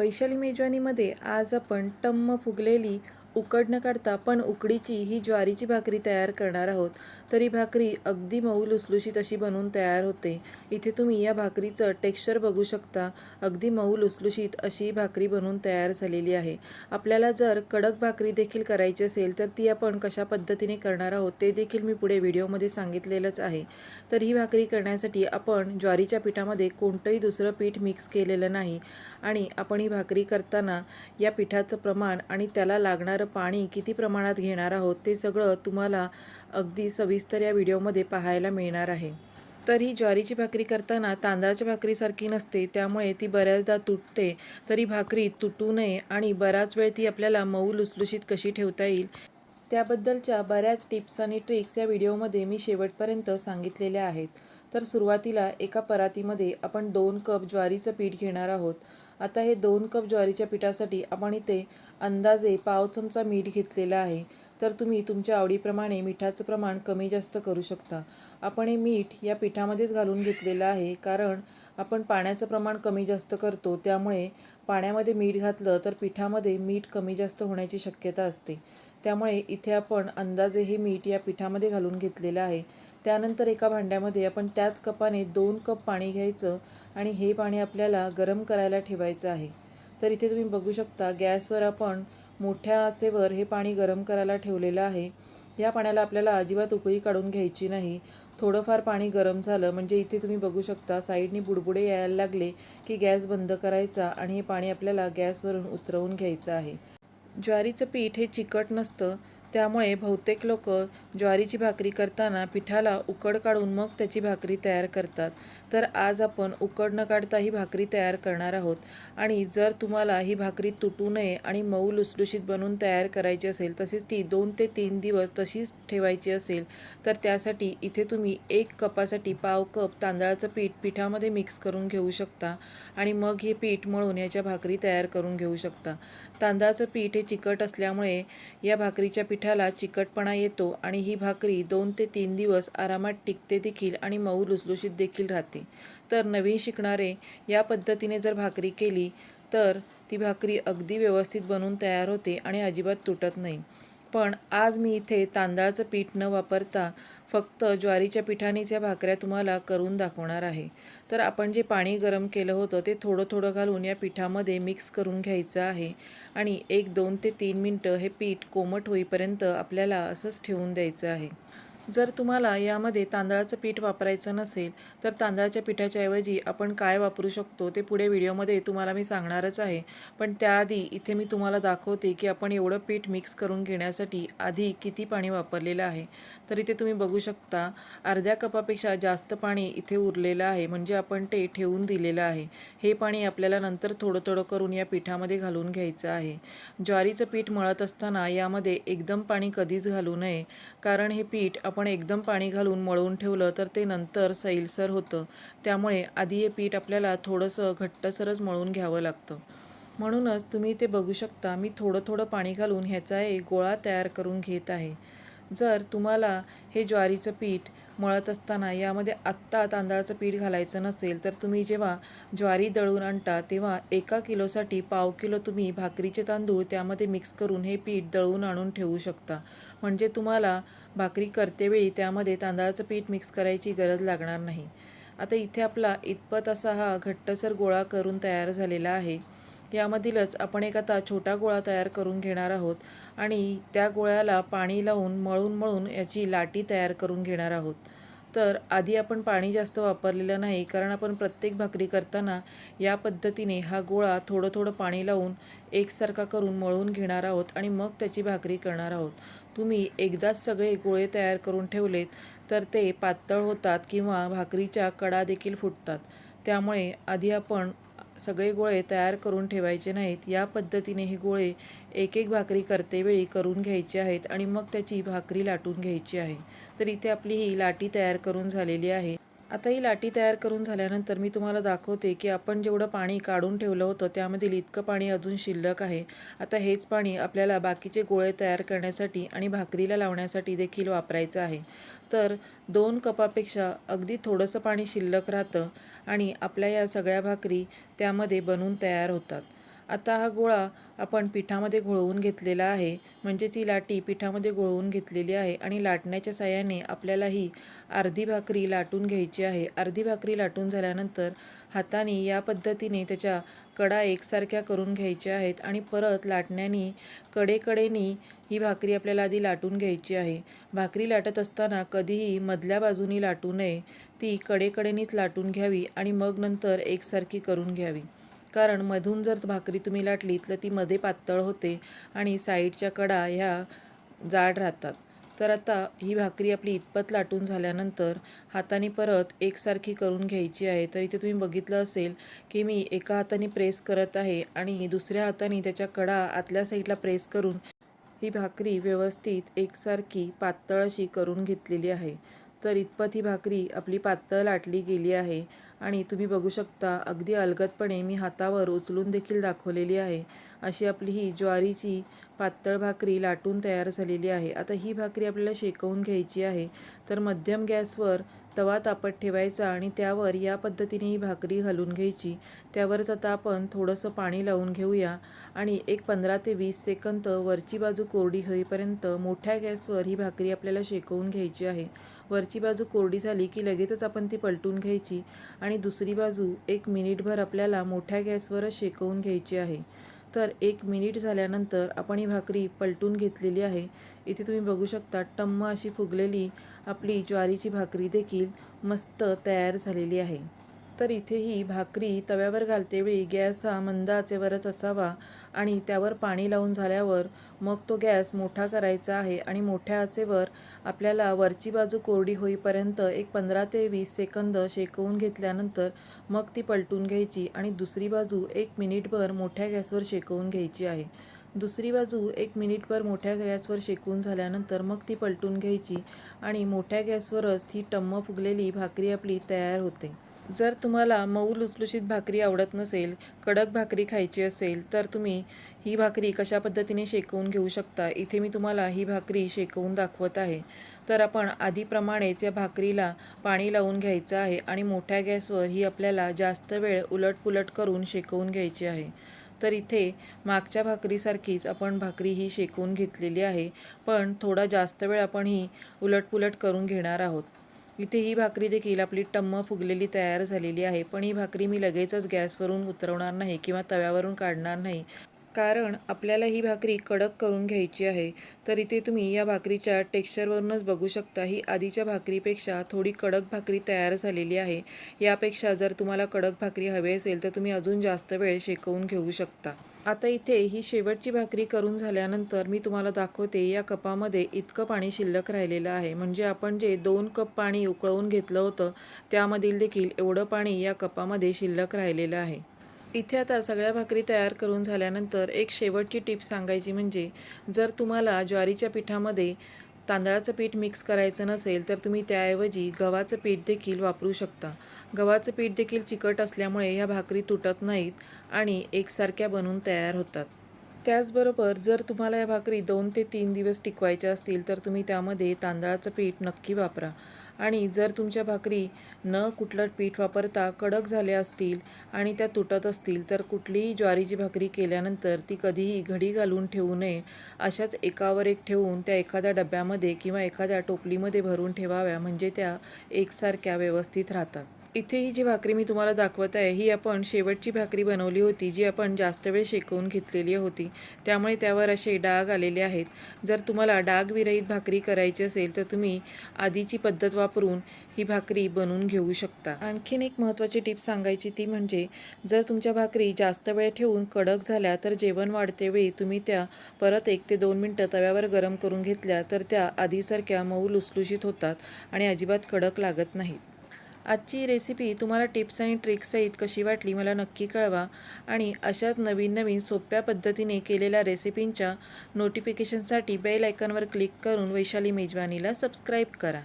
वैशाली मेजवानीमध्ये आज आपण टम्म फुगलेली उकड न काढता पण उकडीची ही ज्वारीची भाकरी तयार करणार आहोत. तर ही भाकरी अगदी मऊ लुसलुशीत अशी बनवून तयार होते. इथे तुम्ही या भाकरीचं टेक्स्चर बघू शकता. अगदी मऊ लुसलुशीत अशी ही भाकरी बनवून तयार झालेली आहे. आपल्याला जर कडक भाकरी देखील करायची असेल तर ती आपण कशा पद्धतीने करणार आहोत ते देखील मी पुढे व्हिडिओमध्ये सांगितलेलंच आहे. तर ही भाकरी करण्यासाठी आपण ज्वारीच्या पिठामध्ये कोणतंही दुसरं पीठ मिक्स केलेलं नाही. आणि आपण ही भाकरी करताना या पिठाचं प्रमाण आणि त्याला लागणार पाणी किती प्रमाणात घेणार आहोत ते सगळं तुम्हाला अगदी सविस्तर या व्हिडिओमध्ये पाहायला मिळणार आहे. तर ही ज्वारीची भाकरी करताना तांदळाच्या भाकरीसारखी नसते त्यामुळे ती बऱ्याचदा तुटते. तरी भाकरी तुटू नये आणि बराच वेळ ती आपल्याला मऊ लुसलुशीत कशी ठेवता येईल? त्याबद्दलच्या बऱ्याच टिप्स आणि ट्रिक्स या व्हिडिओमध्ये मी शेवटपर्यंत सांगितलेल्या आहेत. तर सुरुवातीला एका परातीमध्ये आपण दोन कप ज्वारीचं पीठ घेणार आहोत. आता हे दोन कप ज्वारीच्या पिठासाठी आपण इथे अंदाजे पाव चमचा मीठ घेतलेलं आहे. तर तुम्ही तुमच्या आवडीप्रमाणे मिठाचं प्रमाण कमी जास्त करू शकता. आपण हे मीठ या पिठामध्येच घालून घेतलेलं आहे. कारण आपण पाण्याचं प्रमाण कमी जास्त करतो. त्यामुळे पाण्यामध्ये मीठ घातलं तर पिठामध्ये मीठ कमी जास्त होण्याची शक्यता असते. त्यामुळे इथे आपण अंदाजे हे मीठ या पिठामध्ये घालून घेतलेलं आहे. त्यानंतर एका भांड्यामध्ये आपण त्याच कपाने दोन कप पाणी घ्यायचं आणि हे पाणी आपल्याला गरम करायला ठेवायचं आहे. तर इथे तुम्ही बघू शकता गॅसवर आपण मोठ्या आचेवर हे पाणी गरम करायला ठेवलेलं आहे. या पाण्याला आपल्याला अजिबात उकळी काढून घ्यायची नाही. थोडंफार पाणी गरम झालं म्हणजे इथे तुम्ही बघू शकता साईडनी बुडबुडे यायला लागले की गॅस बंद करायचा आणि हे पाणी आपल्याला गॅसवरून उतरवून घ्यायचं आहे. ज्वारीचं पीठ हे चिकट नसतं त्यामुळे बहुतेक लोक ज्वारीची भाकरी करताना पिठाला उकड काढून मग त्याची भाकरी तयार करतात. तर आज आपण उकड न काढता ही भाकरी तयार करणार आहोत. आणि जर तुम्हाला ही भाकरी तुटू नये आणि मऊ लुसलुशीत बनवून तयार करायची असेल तसेच ती दोन ते तीन दिवस तशीच ठेवायची असेल तर त्यासाठी इथे तुम्ही एक कपासाठी पाव कप तांदळाचं पीठ पिठामध्ये मिक्स करून घेऊ शकता आणि मग हे पीठ मळून याच्या भाकरी तयार करून घेऊ शकता. तांदळाचं पीठ हे चिकट असल्यामुळे या भाकरीच्या पिठाला चिकटपणा येतो आणि ही भाकरी दोन ते तीन दिवस आरामात टिकते देखील आणि मऊ लुसलुशीत देखील राहते. तर नवीन शिकणारे या पद्धतीने जर भाकरी केली तर ती भाकरी अगदी व्यवस्थित बनवून तयार होते आणि अजिबात तुटत नाही. पण आज मी इथे तांदळाचं पीठ न वापरता फक्त ज्वारीच्या पिठानेच या भाकऱ्या तुम्हाला करून दाखवणार आहे. तर आपण जे पाणी गरम केलं होतं ते थोडं थोडं घालून या पिठामध्ये मिक्स करून घ्यायचं आहे. आणि एक दोन ते तीन मिनटं हे पीठ कोमट होईपर्यंत आपल्याला असंच ठेवून द्यायचं आहे. जर तुम्हाला यामध्ये तांदळाचं पीठ वापरायचं नसेल तर तांदळाच्या पिठाच्या ऐवजी आपण काय वापरू शकतो ते पुढे व्हिडिओमध्ये तुम्हाला मी सांगणारच आहे. पण त्याआधी इथे मी तुम्हाला दाखवते की आपण एवढं पीठ मिक्स करून घेण्यासाठी आधी किती पाणी वापरलेलं आहे. तर इथे तुम्ही बघू शकता अर्ध्या कपापेक्षा जास्त पाणी इथे उरलेलं आहे म्हणजे आपण ते ठेवून दिलेलं आहे. हे पाणी आपल्याला नंतर थोडं थोडं करून या पिठामध्ये घालून घ्यायचं आहे. ज्वारीचं पीठ मळत असताना यामध्ये एकदम पाणी कधीच घालू नये कारण हे पीठ आपण आपण एकदम पाणी घालून मळवून ठेवलं तर ते नंतर सैलसर होतं. त्यामुळे आधी हे पीठ आपल्याला थोडंसं घट्टसरच मळून घ्यावं लागतं. म्हणूनच तुम्ही ते बघू शकता मी थोडं थोडं पाणी घालून ह्याचा एक गोळा तयार करून घेत आहे. जर तुम्हाला हे ज्वारीचं पीठ मळत असताना यामध्ये आत्ता तांदळाचं पीठ घालायचं नसेल तर तुम्ही जेव्हा ज्वारी दळून आणता तेव्हा एका किलोसाठी पाव किलो तुम्ही भाकरीचे तांदूळ त्यामध्ये मिक्स करून हे पीठ दळून आणून ठेवू शकता. म्हणजे तुम्हाला भाकरी करतेवेळी त्यामध्ये तांदळाचं पीठ मिक्स करायची गरज लागणार नाही. आता इथे आपला इतपत असा हा घट्टसर गोळा करून तयार झालेला आहे. यामधीलच आपण एक आता छोटा गोळा तयार करून घेणार आहोत आणि त्या गोळ्याला पाणी लावून मळून मळून याची लाटी तयार करून घेणार आहोत. तर आधी आपण पाणी जास्त वापरलेलं नाही कारण आपण प्रत्येक भाकरी करताना या पद्धतीने हा गोळा थोडं थोडं पाणी लावून एकसारखा करून मळून घेणार आहोत आणि मग त्याची भाकरी करणार आहोत. तुम्ही एकदाच सगळे गोळे तयार करून ठेवलेत तर ते पातळ होतात किंवा भाकरीच्या कडा देखील फुटतात. त्यामुळे आधी आपण सगळे गोळे तयार करून ठेवायचे नाहीत. या पद्धतीने हे गोळे एक एक भाकरी करतेवेळी करून घ्यायचे आहेत आणि मग त्याची भाकरी लाटून घ्यायची आहे. तर इथे आपली ही लाटी तयार करून झालेली आहे. आता ही लाटी तयार करून झाल्यानंतर मी तुम्हाला दाखवते की आपण जेवढं पाणी काढून ठेवलं होतं त्यामधील इतकं पाणी अजून शिल्लक आहे. आता हेच पाणी आपल्याला बाकीचे गोळे तयार करण्यासाठी आणि भाकरीला लावण्यासाठी देखील वापरायचं आहे. तर दोन कपापेक्षा अगदी थोडंसं पाणी शिल्लक राहतं आणि आपल्या या सगळ्या भाकरी त्यामध्ये बनवून तयार होतात. आता हा गोळा आपण पिठामध्ये घोळवून घेतलेला आहे. म्हणजेच ही लाटी पिठामध्ये घोळवून घेतलेली आहे आणि लाटण्याच्या साह्याने आपल्याला ही अर्धी भाकरी लाटून घ्यायची आहे. अर्धी भाकरी लाटून झाल्यानंतर हाताने या पद्धतीने त्याच्या कडा एकसारख्या करून घ्यायच्या आहेत आणि परत लाटण्याने कडेकडेनी ही भाकरी आपल्याला आधी लाटून घ्यायची आहे. भाकरी लाटत असताना कधीही मधल्या बाजूनी लाटू नये. ती कडेकडेनीच लाटून घ्यावी आणि मग नंतर एकसारखी करून घ्यावी. कारण मधून जर भाकरी तुम्ही लाटली तर ती मध्ये पातळ होते आणि साईडच्या कडा ह्या जाड राहतात. तर आता ही भाकरी आपली इतपत लाटून झाल्यानंतर हाताने परत एकसारखी करून घ्यायची आहे. तर इथे तुम्ही बघितलं असेल की मी एका हाताने प्रेस करत आहे आणि दुसऱ्या हाताने त्याच्या कडा आतल्या साईडला प्रेस करून ही भाकरी व्यवस्थित एकसारखी पातळ अशी करून घेतलेली आहे. तर इतपत ही भाकरी आपली पातळ लाटली गेली आहे. आणि तुम्ही बघू शकता अगदी अलगदपणे मी हातावर उचलून देखील दाखवलेली आहे. अशी आपली ही ज्वारीची पातळ भाकरी लाटून तयार झालेली आहे. आता ही भाकरी आपल्याला शेकवून घ्यायची आहे. तर मध्यम गॅसवर तवा तापत ठेवायचा आणि त्यावर या पद्धतीने ही भाकरी घालून घ्यायची. त्यावरच आता आपण थोडंसं पाणी लावून घेऊया आणि एक पंधरा ते वीस सेकंद वरची बाजू कोरडी होईपर्यंत मोठ्या गॅसवर ही भाकरी आपल्याला शेकवून घ्यायची आहे. वरची बाजू कोरडी झाली की लगेचच आपण ती पलटून घ्यायची आणि दुसरी बाजू एक मिनिटभर आपल्याला मोठ्या गॅसवरच शेकवून घ्यायची आहे. तर एक मिनिट झाल्यानंतर आपण ही भाकरी पलटून घेतलेली आहे. इथे तुम्ही बघू शकता टम्म अशी फुगलेली आपली ज्वारीची भाकरी देखील मस्त तयार झालेली आहे. तर इथे ही भाकरी तव्यावर घालतेवेळी गॅस हा मंद आचेवरच असावा आणि त्यावर पाणी लावून झाल्यावर मग तो गॅस मोठा करायचा आहे आणि मोठ्या आचेवर आपल्याला वरची बाजू कोरडी होईपर्यंत एक पंधरा ते वीस सेकंद शेकवून घेतल्यानंतर मग ती पलटून घ्यायची आणि दुसरी बाजू एक मिनिटभर मोठ्या गॅसवर शेकवून घ्यायची आहे. दुसरी बाजू एक मिनिटभर मोठ्या गॅसवर शेकून झाल्यानंतर मग ती पलटून घ्यायची आणि मोठ्या गॅसवरच ती टम्म फुगलेली भाकरी आपली तयार होते. जर तुम्हाला मऊ लुसलुशीत भाकरी आवडत नसेल कडक भाकरी खायची असेल तर तुम्ही ही भाकरी कशा पद्धतीने शेकवून घेऊ शकता? इथे मी तुम्हाला ही भाकरी शेकवून दाखवत आहे. तर आपण आधीप्रमाणेच या भाकरीला पाणी लावून घ्यायचं आहे आणि मोठ्या गॅसवर ही आपल्याला जास्त वेळ उलटपुलट करून शेकवून घ्यायची आहे. तर इथे मागच्या भाकरीसारखीच आपण भाकरी ही शेकून घेतलेली आहे पण थोडा जास्त वेळ आपण ही उलटपुलट करून घेणार आहोत. इथे ही भाकरी देखील आपली टम्म फुगलेली तयार झालेली आहे पण ही भाकरी मी लगेचच गॅसवरून उतरवणार नाही किंवा तव्यावरून काढणार नाही. कारण आपल्याला ही भाकरी कडक करून घ्यायची आहे. तर इथे तुम्ही या भाकरीच्या टेक्स्चरवरूनच बघू शकता. ही आधीच्या भाकरीपेक्षा थोडी कडक भाकरी तयार झालेली आहे. यापेक्षा जर तुम्हाला कडक भाकरी हवी असेल तर तुम्ही अजून जास्त वेळ शेकवून घेऊ शकता. आता इथे ही शेवटची भाकरी करून झाल्यानंतर मी तुम्हाला दाखवते या कपामध्ये इतकं पाणी शिल्लक राहिलेलं आहे. म्हणजे आपण जे दोन कप पाणी उकळवून घेतलं होतं त्यामधील देखील एवढं पाणी या कपामध्ये शिल्लक राहिलेलं आहे. इथे आता सगळ्या भाकरी तयार करून झाल्यानंतर एक शेवटची टिप सांगायची म्हणजे जर तुम्हाला ज्वारीच्या पिठामध्ये तांदळाचं पीठ मिक्स करायचं नसेल तर तुम्ही त्याऐवजी गव्हाचं पीठ देखील वापरू शकता. गव्हाचं पीठ देखील चिकट असल्यामुळे ह्या भाकरी तुटत नाहीत आणि एकसारख्या बनून तयार होतात. त्याचबरोबर जर तुम्हाला या भाकरी दोन ते तीन दिवस टिकवायच्या असतील तर तुम्ही त्यामध्ये तांदळाचं पीठ नक्की वापरा. आणि जर तुमच्या भाकरी न कुठलं पीठ वापरता कडक झाल्या असतील आणि त्या तुटत असतील तर कुठलीही ज्वारीची भाकरी केल्यानंतर ती कधीही घडी घालून ठेवू नये. अशाच एकावर एक ठेवून त्या एखाद्या डब्यामध्ये किंवा एखाद्या टोपलीमध्ये भरून ठेवाव्या म्हणजे त्या एकसारख्या व्यवस्थित राहतात. इथे ही जी भाकरी मी तुम्हाला दाखवत आहे ही आपण शेवटची भाकरी बनवली होती जी आपण जास्त वेळ शेकवून घेतलेली होती. त्यामुळे त्यावर असे डाग आलेले आहेत. जर तुम्हाला डागविरहित भाकरी करायची असेल तर तुम्ही आधीची पद्धत वापरून ही भाकरी बनवून घेऊ शकता. आणखीन एक महत्त्वाची टिप सांगायची ती म्हणजे जर तुमच्या भाकरी जास्त वेळ ठेवून कडक झाल्या तर जेवण वाढते वेळी तुम्ही त्या परत एक ते दोन मिनटं तव्यावर गरम करून घेतल्या तर त्या आधीसारख्या मऊ लुसलुशीत होतात आणि अजिबात कडक लागत नाहीत. आजची रेसिपी तुम्हाला टिप्स आणि ट्रिक्ससहित कशी वाटली मला नक्की कळवा. आणि अशाच नवीन नवीन सोप्या पद्धतीने केलेल्या रेसिपींच्या नोटिफिकेशनसाठी बेल आयकनवर क्लिक करून वैशाली मेजवानीला सबस्क्राईब करा.